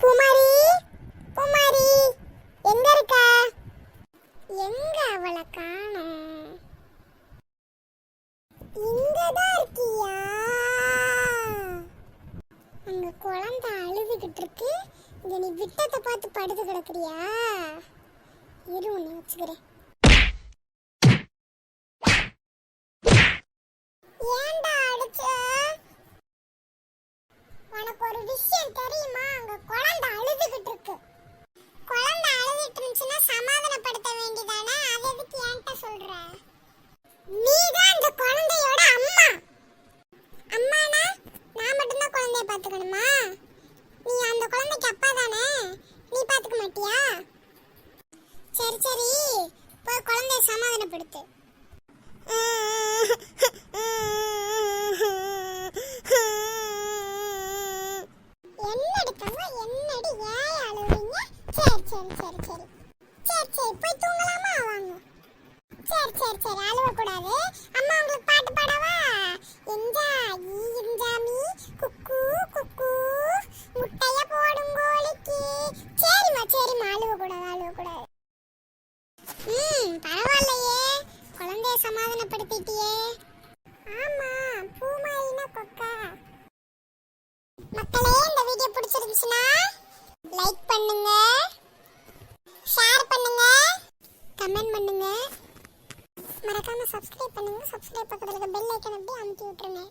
பூமாரி பூமாரி எங்க இருக்க? எங்க அவளை காணோம்? இங்கதான் இருக்கியா? அங்க குழந்தை அழுதுகிட்டு இருக்கு. இங்க நீ விட்டத்தை பார்த்து படுத்து கிடக்குறியா? இரு உன்னை வச்சுக்கிறேன். ஏன்டா அடிச்ச? உனக்கு ஒரு விஷயம் தெரியும்? சரி சரி. போய் குழந்தைய சமாதானப்படுத்து. என்னடி தங்க என்னடி ஏன் அழுவீங்க சரி சரி சரி சரி. சரி சரி போய் தூங்கலாமா? வாங்க. சரி சரி சரி அழுவக்கூடாது. பரவாயில்லையே. குழந்தைய சமாதானப்படுத்திட்டியே. ஆமா பூமாயினா கொக்கா. மக்களே இந்த வீடியோ பிடிச்சிருந்துச்சுன்னா லைக் பண்ணுங்க ஷேர் பண்ணுங்க கமெண்ட் பண்ணுங்க. மறக்காம சப்ஸ்கிரைப் பண்ணுங்க சப்ஸ்கிரைப் பக்கத்துல இருக்க பெல் ஐக்கன் அப்படியே அமுக்கி விட்டுருங்க.